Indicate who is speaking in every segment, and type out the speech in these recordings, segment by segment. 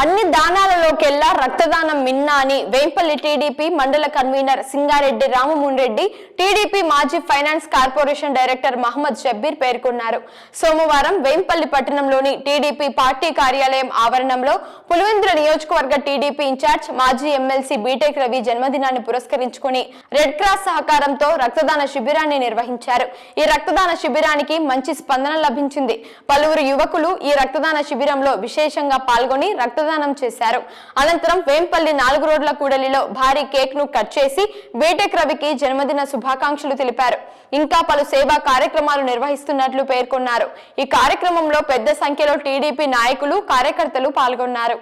Speaker 1: అన్ని దానాలలోకెల్లా రక్తదానం మిన్నా అని వేంపల్లి టీడీపీ మండల కన్వీనర్ సింగారెడ్డి రామముండ్రెడ్డి టీడీపీ మాజీ finance corporation director Mohammed Shabbir పేర్కొన్నారు. సోమవారం వేంపల్లి పట్టణంలోని టీడీపీ పార్టీ కార్యాలయం ఆవరణంలో పులివెందుల నియోజకవర్గ టీడీపీ ఇన్ఛార్జ్ మాజీ ఎమ్మెల్సీ బీటెక్ రవి జన్మదినాన్ని పురస్కరించుకుని రెడ్ క్రాస్ సహకారంతో రక్తదాన శిబిరాన్ని నిర్వహించారు. ఈ రక్తదాన శిబిరానికి మంచి స్పందన లభించింది. పలువురు యువకులు ఈ రక్తదాన శిబిరంలో విశేషంగా పాల్గొని రక్తదానం చేశారు. అనంతరం వేంపల్లి నాలుగు రోడ్ల కూడలిలో భారీ కేక్ను కట్ చేసి బీటెక్ రవికి జన్మదిన శుభాకాంక్షలు తెలిపారు. ఇంకా పలు సేవా కార్యక్రమాలు నిర్వహిస్తున్నట్లు పేర్కొన్నారు. ఈ కార్యక్రమంలో పెద్ద సంఖ్యలో టీడీపీ నాయకులు కార్యకర్తలు పాల్గొన్నారు.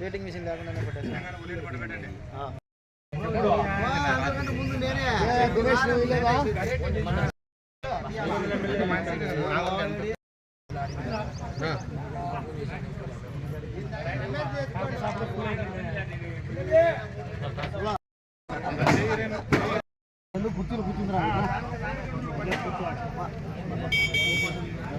Speaker 2: రేటింగ్ మిషన్ లేకుండానే కొట్టేసి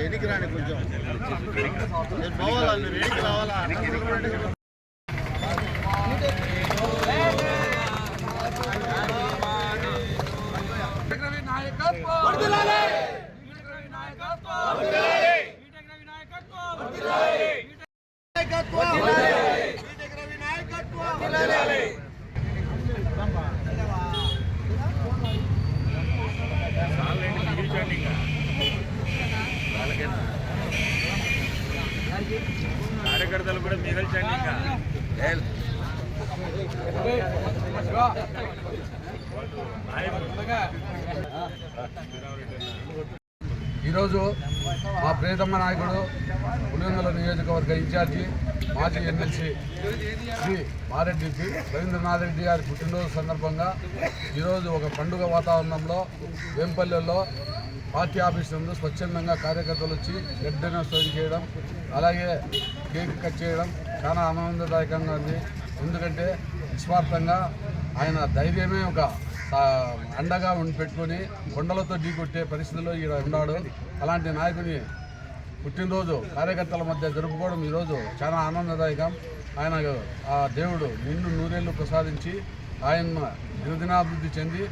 Speaker 2: రెడీకి రాండి కొంచెం. నేను పోవాలా? మీరు రెడీకి రావాలా?
Speaker 3: కూడా మిగల్చండి ఇంకా?
Speaker 4: ఈరోజు మా ప్రియతమ్మ నాయకుడు పులివెందుల నియోజకవర్గ ఇన్ఛార్జి మాజీ ఎమ్మెల్సీ శ్రీ మారెడ్డి రవీంద్రనాథ్ రెడ్డి గారి పుట్టినరోజు సందర్భంగా ఈరోజు ఒక పండుగ వాతావరణంలో వేంపల్లెలో పార్టీ ఆఫీస్ నందు స్వచ్ఛందంగా కార్యకర్తలు వచ్చి రెడ్ డొనేషన్ చేయడం అలాగే కేక్ కట్ చేయడం చాలా ఆనందదాయకంగా ఉంది. ఎందుకంటే నిస్వార్థంగా ఆయన ధైర్యమే ఒక అండగా ఉండి పెట్టుకొని కొండలతో ఢీకొట్టే పరిస్థితిలో ఈయన ఉన్నాడు. అలాంటి నాయకుని పుట్టినరోజు కార్యకర్తల మధ్య జరుపుకోవడం ఈరోజు చాలా ఆనందదాయకం. ఆయన ఆ దేవుడు నిన్ను నూరేళ్ళు ప్రసాదించి ఆయన దినదినాభివృద్ధి చెంది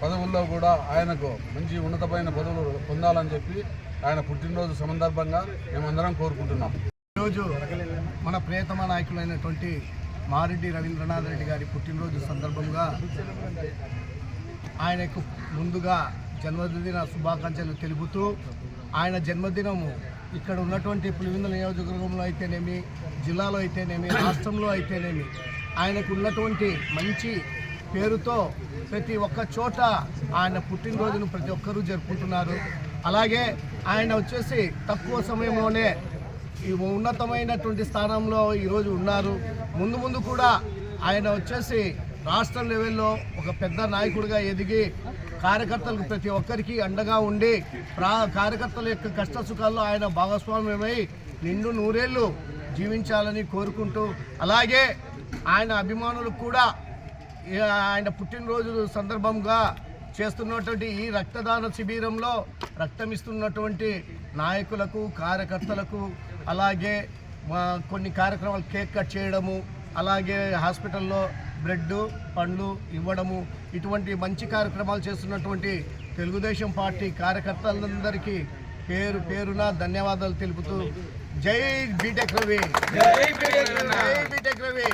Speaker 4: పదవుల్లో కూడా ఆయనకు మంచి ఉన్నతమైన పదవులు పొందాలని చెప్పి ఆయన పుట్టినరోజు సందర్భంగా మేమందరం కోరుకుంటున్నాం.
Speaker 2: ఈరోజు మన ప్రియతమ నాయకులైనటువంటి మారెడ్డి రవీంద్రనాథ్ రెడ్డి గారి పుట్టినరోజు సందర్భంగా ఆయనకు ముందుగా జన్మదిన శుభాకాంక్షలు తెలుపుతూ ఆయన జన్మదినము ఇక్కడ ఉన్నటువంటి పులివెందుల నియోజకవర్గంలో అయితేనేమి జిల్లాలో అయితేనేమి రాష్ట్రంలో అయితేనేమి ఆయనకు ఉన్నటువంటి మంచి పేరుతో ప్రతి ఒక్క చోట ఆయన పుట్టినరోజును ప్రతి ఒక్కరూ జరుపుకుంటున్నారు. అలాగే ఆయన వచ్చేసి తక్కువ సమయంలోనే ఈ ఉన్నతమైనటువంటి స్థానంలో ఈరోజు ఉన్నారు. ముందు ముందు కూడా ఆయన వచ్చేసి రాష్ట్ర లెవెల్లో ఒక పెద్ద నాయకుడిగా ఎదిగి కార్యకర్తలకు ప్రతి ఒక్కరికి అండగా ఉండి ప్రా కార్యకర్తల యొక్క కష్ట సుఖాల్లో ఆయన భాగస్వామ్యమై నిండు నూరేళ్ళు జీవించాలని కోరుకుంటూ అలాగే ఆయన అభిమానులకు కూడా ఆయన పుట్టినరోజు సందర్భంగా చేస్తున్నటువంటి ఈ రక్తదాన శిబిరంలో రక్తం ఇస్తున్నటువంటి నాయకులకు కార్యకర్తలకు అలాగే కొన్ని కార్యక్రమాలు కేక్ కట్ చేయడము అలాగే హాస్పిటల్లో బ్రెడ్ పండ్లు ఇవ్వడము ఇటువంటి మంచి కార్యక్రమాలు చేస్తున్నటువంటి తెలుగుదేశం పార్టీ కార్యకర్తలందరికీ పేరు పేరున ధన్యవాదాలు తెలుపుతూ జై బీటెక్ రవి. జై బీటెక్ రవి.